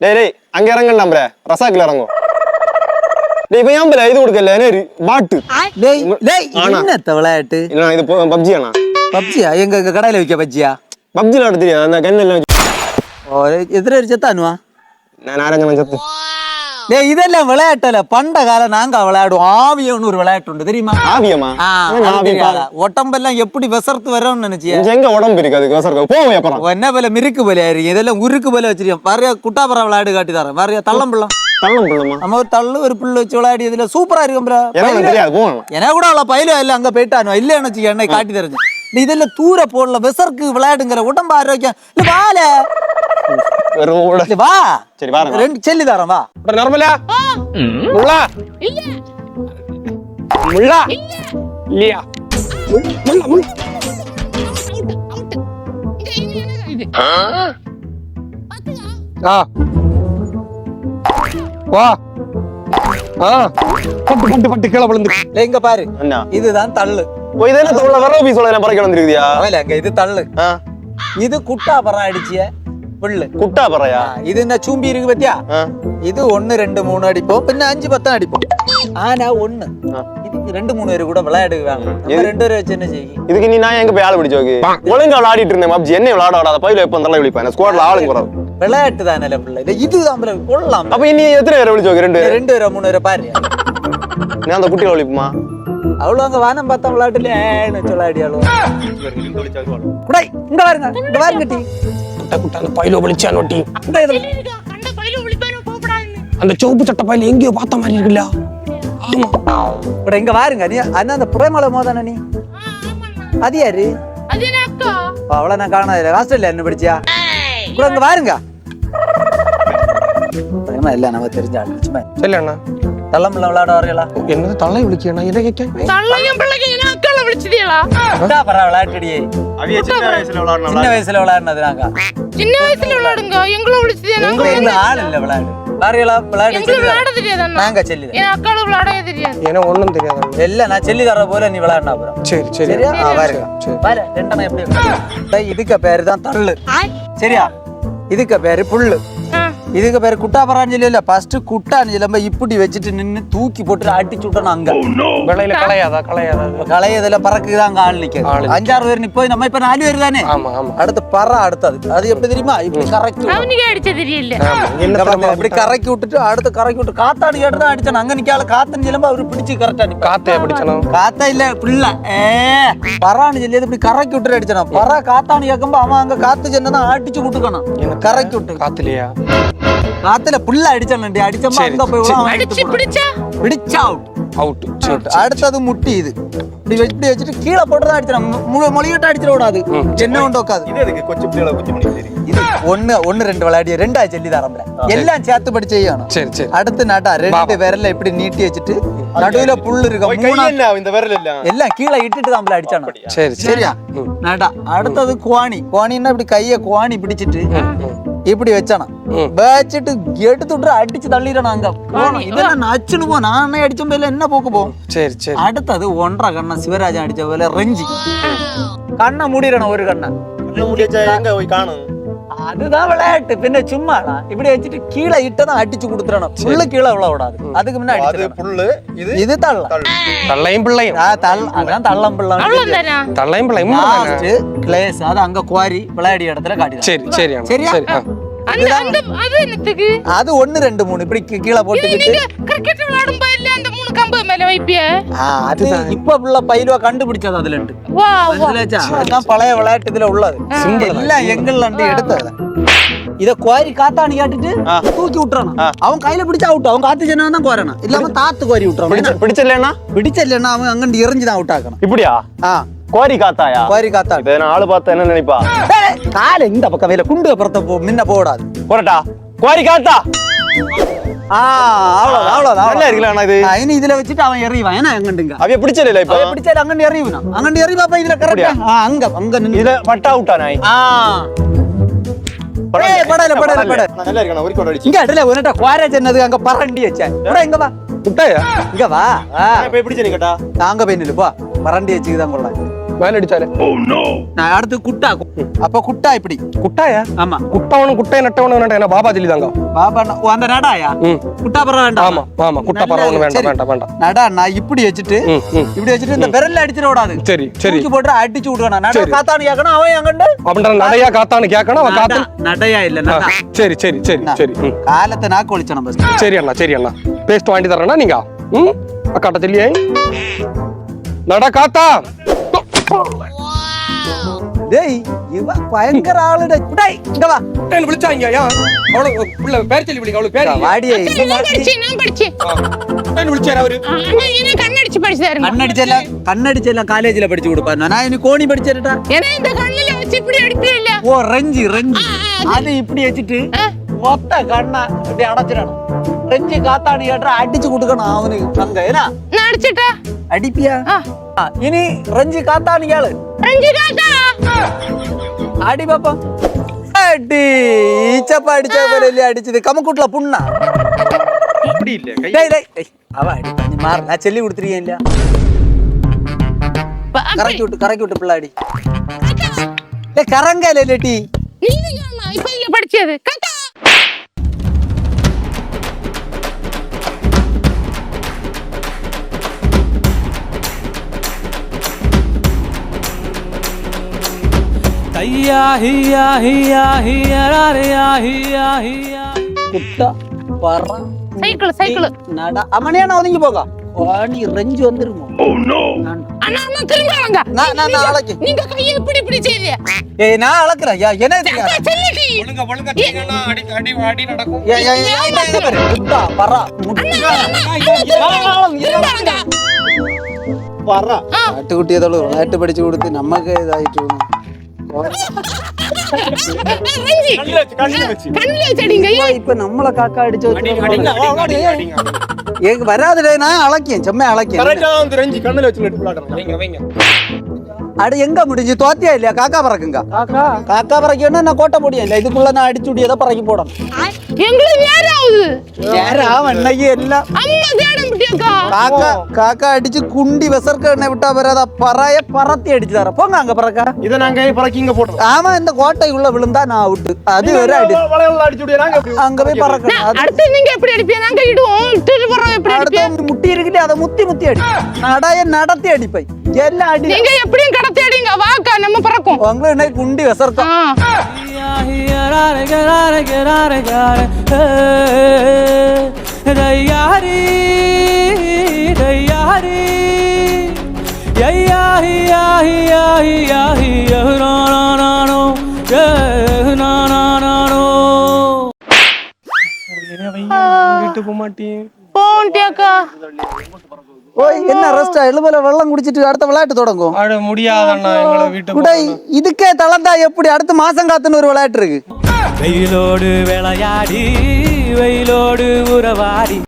டேய் டேய் அங்க இறங்கல நம்புற ரசாக்கில் இறங்கும். டேய் இப்ப ஏன் இது கொடுக்கல. என்ன பாட்டு. டேய் டேய் ஆனா. என்னத்த விளையாட்டு? இல்ல இது பப்ஜி ஆனா பப்ஜியா எங்க எங்க கடையில விற்க பப்ஜியா பப்ஜி விளாட தெரியும் அந்த கண்ணில் ஓ எதிர செத்தானுவா நான் நாரங்க சத்து. டேய் இதெல்லாம் விளையாட்டல பண்ட காலம் நாங்க விளையாடுவோம். ஆவியம்னு ஒரு விளையாட்டு உண்டு தெரியுமா? ஆவியமா? உடம்பெல்லாம் எப்படி விசர்த்து வரோம்னு நினைச்சியா? எங்க உடம்பு இருக்கு? அதுக்கு வசரம் போவோம் அப்புறம். என்ன போல? மிருக்கு போல ஆயிருக்கு இதெல்லாம் உருக்கு போல வச்சிருக்கோம் வரையா குட்டாபுரம் விளையாடு காட்டி தரேன். வரையா தள்ளம் பிள்ளம். நம்ம ஒரு தள்ளு ஒரு புல்லு வச்சு விளையாடி இதுல சூப்பரா இருக்கும் எனக்கு கூட அவ்வளோ பயிலும் இல்லை. அங்க போயிட்டானு? இல்லைன்னு வச்சுக்க என்னை காட்டி தரேன் இதெல்லாம் தூர போடல விசர்க்கு விளையாடுங்கிற உடம்பு ஆரோக்கியம். இல்ல வெறும் இல்ல வா. சரி பாருங்க ரெண்டு செல்லி தரேன் வா. நார்மலா? முள்ளா? முள்ளா? இல்லையா? முள்ளா முள்ளா. ஆ. வா. ஆ. பட்டு பட்டு பட்டு கீழே விழுந்து. இல்ல, பாரு. இதுதான் தள்ளு. இது தோல்ல வர பீஸ் பறக்க தள்ளு. இது குட்டாபுரம் அடிச்சிய புல்லு குட்டா பறையா? ஆ, இது என்ன சூம்பி இருக்கு பத்தியா? ஆ. இது ஒன்னு ரெண்டு மூணு அடிப்போம். பின்ன அஞ்சு பத்தும் அடிப்போம். ஆனா ஒண்ணு. இதுக்கு ரெண்டு மூணு பேர் கூட விளையாடுவாங்க. நம்ம ரெண்டு பேரும் வச்சு என்ன செய்யும் இதுக்கு நீ நான் எங்க போய் ஆள் பிடிச்சு வைக்கு? ஒழுங்கா விளையாடிட்டு இருந்தேன் பப்ஜி என்ன விளையாட விடாத. பையில எப்போ தலை விழிப்பேன் ஸ்குவாட்ல ஆளுங்க குறவு விளையாட்டு தானே பிள்ளை. இது இதுதான் கொள்ளலாம் அப்ப இனி எத்தனை பேரை விழிச்சு வைக்க? ரெண்டு பேரு? ரெண்டு பேரை மூணு பேரை பாரு. நான் அந்த குட்டிகளை விழிப்புமா? அவ்வளோ அங்க வானம் பார்த்தா விளையாட்டுல ஏன்னு சொல்லாடி அழுவோம் குடை இங்க பாருங்க. இங்க பாருங்க டி. குட்டா குட்டா அந்த பையில பயில ஒளிப்பாரு போகப்படாதுன்னு அந்த சிவப்பு சட்டை பையில எங்கேயோ பார்த்த மாதிரி இருக்குல்ல. ஆமா. குடை இங்க பாருங்க நீ அண்ணா அந்த புறமலை மோதானே நீ. அது யாரு? அவ்வளோ நான் காணாது ஹாஸ்டல்ல என்ன படிச்சியா? கூட இங்க பாருங்க பிரேமா இல்ல நம்ம தெரிஞ்ச ஆளு சரி அண்ணா தள்ளம்ல விளையாட வரீங்களா என்னது தள்ளை விழிக்கணும் என்ன கேட்க தள்ளையும் பிள்ளைக்கு என்ன அக்கால விழிச்சதியலா அக்கா பரா விளையாட்டுடி. அவிய சின்ன வயசுல விளையாடணும் சின்ன வயசுல விளையாடுனது நாங்க. சின்ன வயசுல விளையாடுங்க. எங்களும் விழிச்சதியா நாங்க எங்க ஆள் இல்ல விளையாடு. வரீங்களா விளையாடு எங்களுக்கு விளையாட தெரியாது நாங்க செல்லி என் அக்கால விளையாடவே தெரியாது. பேரு புல்லு. இதுக்கு பேரு குட்டாபரான்னு சொல்லி இல்ல ஃபர்ஸ்ட் குட்டான்னு சொல்லும்ப இப்படி வச்சுட்டு நின்னு தூக்கி போட்டு அடிச்சு விட்டணும் அங்க. விலையில களையாதா களையாதா? களையதுல பறக்குதான் அங்க ஆள் நிக்க அஞ்சாறு பேர் நிப்போம். நம்ம இப்ப நாலு பேர் தானே? ஆமா ஆமா. அடுத்து பற அடுத்தது. அது எப்படி தெரியுமா? இப்படி கரைக்கு அவனுக்கு அடிச்ச தெரியல. இங்க பாருங்க, இப்படி கரைக்கி விட்டுட்டு அடுத்து கரைக்கி விட்டு காத்தாடி கேட்டு அடிச்சான். அங்க நிக்கால காத்துன்னு சொல்லும்போது அவரு பிடிச்சு கரெக்டா நிப்பா காத்தே பிடிச்சனும் காத்தா இல்ல பிள்ளை. ஏ பரான்னு சொல்லி இப்படி கரைக்கி விட்டு அடிச்சான்? பரா காத்தான்னு கேட்கும்போ அவன் அங்க காத்து சொன்னதான் அடிச்சு விட்டுக்கணும் கரைக்கி விட்டு. காத்துலையா? காத்துல புள்ள அடிச்சான் அடிச்சமா அங்க போய் அடிச்சு பிடிச்சா? பிடிச்சா அவுட் அவுட் அடுத்தது முட்டி இது. இப்படி இப்படி வச்சுட்டு கீழே போட்டு தான் அடிச்சிடும் முழு மொழிகிட்ட அடிச்சிட கூடாது. என்ன உண்டு உட்காது இது எதுக்கு? கொச்சு பிள்ளைகளை குச்சி பண்ணி தெரியும் இது ஒண்ணு ஒண்ணு ரெண்டு விளையாடி ரெண்டா சொல்லி தரம்ல எல்லாம் சேர்த்து படி செய்யணும் சரி சரி. அடுத்து நட்டா ரெண்டு விரல்ல இப்படி நீட்டி வச்சுட்டு நடுவுல புல்லு இருக்க. இந்த விரல் இல்ல. எல்லாம் கீழே இட்டுட்டு தான் அடிச்சானு? சரி சரி. சரியா? நட்டா அடுத்தது குவாணி. குவாணின்னா இப்படி கைய குவாணி பிடிச்சிட்டு இப்படி வச்சானா. வச்சுட்டு எடுத்து விட்டு அடிச்சு தள்ளிடணும் அங்க. போகணும் இதெல்லாம் நச்சுன்னு போ நானே அடிச்ச போயில என்ன போக்கு போகும் சரி சரி. அடுத்தது ஒன்றரை கண்ணா சிவராஜன் அடிச்ச போல ரெஞ்சி. கண்ணை மூடிடணும் ஒரு கண்ணை? முடிச்சா எங்க போய் காணும்? அதுதான் விளையாட்டு. பின்ன சும்மாடா. இப்படி வச்சுட்டு கீழே இட்டதான் அடிச்சு கொடுத்துடணும். உள்ள கீழே விழ விடாது. அதுக்கு முன்ன அது அடிச்சிடணும். புல்லு இது இது தள்ள. தள்ளு. தள்ளையும் பிள்ளையும். ஆ, தள் அதான் தள்ளம் பிள்ளை. தள்ளையும் பிள்ளையும். கிளேஸ் அது அங்க குவாரி விளையாடிய இடத்துல காட்டிடும் சரி சரி. சரியா? சரி அது ஒண்ணு ரெண்டு மூணு. இப்படி கீழே கிரிக்கெட் விளையாடும் அந்த மூணு கம்பு மேல வைப்பிய? அது இப்ப உள்ள பயிர்வா கண்டுபிடிச்சது அதுல இருந்து. அதான் பழைய விளையாட்டு இதுல உள்ளது. எல்லாம் எங்கள்ல இருந்து எடுத்தது. இத கோரி காத்தானு கேட்டுட்டு தூக்கி விட்டுறான் அவன் கையில பிடிச்சா அவுட். அவன் காத்து சென்னா தான் கோரணும் இல்லாம தாத்து கோரி விட்டுறான் பிடிச்சலன்னா பிடிச்சலன்னா அவன் அங்க இறங்கி தான் அவுட் ஆகணும் இப்படியா கோரி காத்தாயா? கோரி காத்தா. இதை நான் ஆளு பார்த்தா என்ன நினைப்பா? காலை இந்த பக்கம் வேலை. குண்டு அப்புறத்த முன்ன போடாது போறட்டா கோரி காத்தா. அவ்வளவு அவ்வளவு நல்லா இருக்குல்ல அண்ணா இது? இனி இதுல வச்சுட்டு அவன் எறிவான். ஏன்னா எங்கண்டுங்க அவைய பிடிச்சல இப்ப? அவன் பிடிச்சாரு அங்கண்டு எறிவுனா. அங்கண்டு எறி பாப்பா இதுல கரெக்டா அங்க அங்க நின்னு. இதுல பட்டா விட்டா நாய்? ஆ. படல படல படல நல்லா இருக்கேன் ஒரு கோட் அடிச்சு. இங்க இடல உனட்ட குவாரே சொன்னது அங்க பரண்டி வச்சேன் கூட இங்க வா. விட்டாயா இங்க வா. வா இப்ப எப்படி கேட்டா நாங்க போய் நில்லு போ. பரண்டி வச்சுக்கு தான் கொள்ள. மேல அடிச்சாலே நான் அடுத்து குட்டா அப்ப குட்டா இப்படி குட்டாயா ஆமா குட்டவனும் குட்டையை நட்டவனும் வேண்டாம் என்ன பாபா சொல்லி தாங்க பாபா அந்த நடாயா. குட்டா பரம் வேண்டாம் ஆமா ஆமா குட்டை பரவாயில்ல வேண்டாம். வேண்டாம் வேண்டாம் நடா நான் இப்படி வச்சுட்டு இப்படி வச்சுட்டு இந்த விரல்ல அடிச்சிட விடாது சரி சரி போட்டு அடிச்சு விட்டுக்கணும் நட. காத்தானு கேட்கணும் அவன் எங்கண்டு அப்படின்ற நடையா காத்தான்னு கேட்கணும் அவன் காத்து நடையா இல்ல சரி சரி சரி சரி காலத்தை நாக்கு ஒழிச்சணும் பஸ் சரி அண்ணா சரி அண்ணா பேஸ்ட் வாங்கி தரேன்னா நீங்க ம் அக்காட்ட சொல்லியே நட காத்தா டேய் இவ பயங்கர ஆளுடா. டேய் இங்க வா. டேய் விளிச்சாங்க யா அவளோ புள்ள பேர் சொல்லி விளிங்க அவளோ பேர். வாடி இது மாத்தி நான் படிச்சே. டேய் விளிச்சாரு அவரு? நான் என்ன கண்ணடிச்சு படிச்சாரு. கண்ணடிச்சல கண்ணடிச்சல காலேஜ்ல படிச்சு கொடுப்பா நான் அடைச்சிடணும். ரெஞ்சி காத்தாடி கேட்டா அடிச்சு கொடுக்கணும் அவனுக்கு அங்க ஏன்னா நான் அடிச்சிட்டா அடிப்பியா ஆ. ஆ, இனி ரெஞ்சி காத்தாடி கேளு ரஞ்சி காத்தா அடி பாப்பா அடி ஈச்சப்பா அடிச்ச போல இல்லையா அடிச்சது கமக்கூட்ல புண்ணா அப்படி இல்ல கை டேய் டேய் டேய், அவ அடி நீ டீ நீங்க இப்ப இல்ல படிச்சது காத்தா குட்ட பற சைக்கிள் சைக்கிள் நட அமனியான ஒதுங்கி போக வாணி ரெஞ்சு வந்துருமோ அண்ணா அண்ணா திரும்ப வாங்க நான் நான் நான் அழைக்கு நீங்க கையை இப்படி இப்படி செய்ய ஏய் நான் அளக்குறேன் யா என்ன இது யா? செல்லடி ஒழுங்கா ஒழுங்கா செய்யணும்னா அடி அடி அடி நடக்கும் ஏ, ஏ, ஏ, ஏ, இங்க பாரு. குட்டா, பறா, முட்டா. திரும்ப வாங்க வர்றா ஆட்டுக்குட்டி ஏதோ ஒரு விளையாட்டு படிச்சு கொடுத்து நமக்கு இதாயிட்டு இப்ப நம்மள காக்கா அடிச்சு எனக்கு வராதுடே நான் அழைக்கேன் செம்மையா அழைக்கேன். அடு எங்க முடிஞ்சு? தோத்தியா இல்லையா? காக்கா பறக்குங்க. காக்கா. பறக்கணும்னா நான் கோட்டை போடியா இல்ல இதுக்குள்ள நான் அடிச்சு விடியதை பறக்கி போடணும். எங்களுக்கு ஆகுது. எல்லாம். காக்கா. அடிச்சு குண்டி விசர்க்க எண்ணெய் விட்டா வராதா பறைய பறத்தி அடிச்சு தர போங்க அங்க பறக்கா. இதை நாங்க பறக்கி இங்க போட்டோம் ஆமா இந்த கோட்டைக்குள்ள விழுந்தா நான் அவுட்டு அது வேற அடி. வளையல்ல அடிச்சு எப்படி அங்க போய் பறக்கணும். அது அடுத்து நீங்க எப்படி அடிப்பீங்க? நாங்க இடுவோம் இட்டுட்டு போறோம் எப்படி அடிப்பீங்க? அடுத்த முட்டி இருக்குல்ல அதை முத்தி முத்தி அடி. நடைய நடத்தி அடிப்பை எல்லாம் அடி? நீங்க எப்படியும் கடத்தி அடிங்க. வாக்கா நம்ம பறக்கும். உங்களை என்ன குண்டி விசர்க்கம் ஆ. ஓய் என்ன ரெஸ்டா? எழுபல வெள்ளம் குடிச்சிட்டு அடுத்த விளையாட்டு தொடங்கும். ஆட முடியாதண்ணா எங்களை வீட்டு குடை இதுக்கே தளர்ந்தா எப்படி அடுத்த மாசம் காத்துன்னு ஒரு விளையாட்டு இருக்கு? வெயிலோடு விளையாடி வெயிலோடு உறவாடி.